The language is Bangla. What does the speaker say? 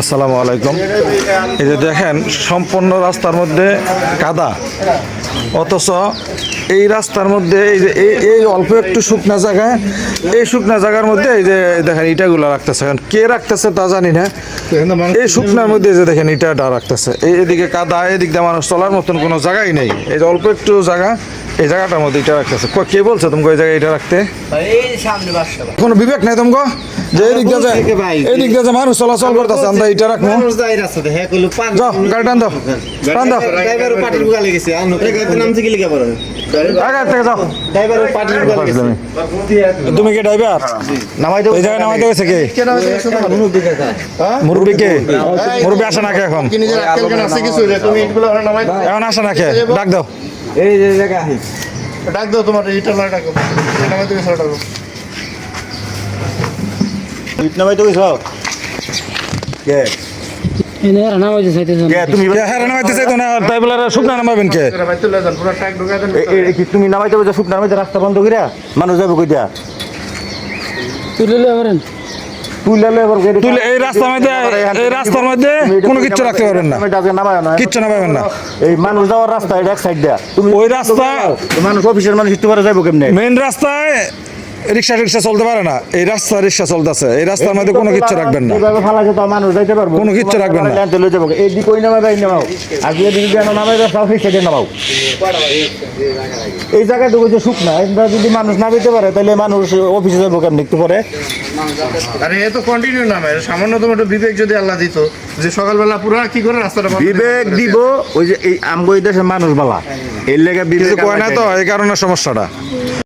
আসসালামু আলাইকুম। এই যে দেখেন, সম্পূর্ণ রাস্তার মধ্যে কাদা। অথচ এই রাস্তার মধ্যে এই যে এই অল্প একটু শুকনা জায়গায়, এই শুকনা জায়গার মধ্যে এই যে দেখেন ইটাগুলো রাখতেছে। এখন কে রাখতেছে তা জানি না। এই শুকনার মধ্যে যে দেখেন ইটাটা রাখতেছে। এই এদিকে কাদা, এদিক দিয়ে মানুষ চলার মতন কোনো জায়গাই নেই। এই যে অল্প একটু জায়গা এই জায়গাটার মধ্যে এটা রাখতেছে। ক- কে বলছে তোমাকে ওই জায়গায় এটা রাখতে? কোনো বিবেক নাই তোমাকে? যে এদিক দিয়ে এদিক দিয়ে মানুষ চলাচল করতেছে আমরা এটা রাখব। হ্যাঁ যাও গাড়ি টান দাও দাও। নকে তুমি কি ড্রাইভার? নামাই দেবো এই জায়গায় নামাই দেবে কি? মুরব্বী কে মুরব্বী আসে না কে এখন? এখন আসে না কে? ডাক দাও। এই যে জায়গা ডাক দাও তোমার এইটা লয় ডাকো। নামাই তুমি সব ডাকো। এনে রান্না বাজে চাইতেছেন তুমি হ্যাঁ চাইতো না তাই বলে শুকনা নামাবেন কে? দেন তুমি নামাইতে বলছো রাস্তা বন্ধ করিয়া মানুষ যাবে কই দিয়া তুলে তুই এই রাস্তার মধ্যে এই রাস্তার মধ্যে কোনো কিচ্ছু রাখতে পারবেন না। কিচ্ছু নামাবেন না। এই মানুষ যাওয়ার রাস্তা এটা এক সাইড দেয়া। তুমি ওই রাস্তা মানুষ অফিসের মানুষ একটু পরে যাব কেমনে? মেইন রাস্তায় রিক্সা রিক্সা চলতে পারে না। এই রাস্তা রিক্সা চলতেছে। এই রাস্তার মধ্যে কোনো কিচ্ছু রাখবেন না। এইভাবে ফালাকে তো মানুষ যাইতে পারব। কোনো কিচ্ছু রাখবেন না। ল্যান্ড লয়ে যাব। এই দিক ওই এই নামাও। আর যদি যেন নামাই দাও সব সাইডে নামাও। এই জায়গায় তো যে শুকনা এটা যদি মানুষ নামাইতে পারে তাহলে মানুষ অফিসে যাব কেমনে একটু পরে? আরে এ তো কন্টিনিউ নামে। সামান্যতম একটু বিবেক যদি আল্লাহ দিত যে সকালবেলা পুরো কি করে রাস্তাটা বিবেক দিব ওই যে এই আমগো এই দেশের মানুষ বালা এর লেগে বিবেক কয় না তো? এই কারণে সমস্যাটা।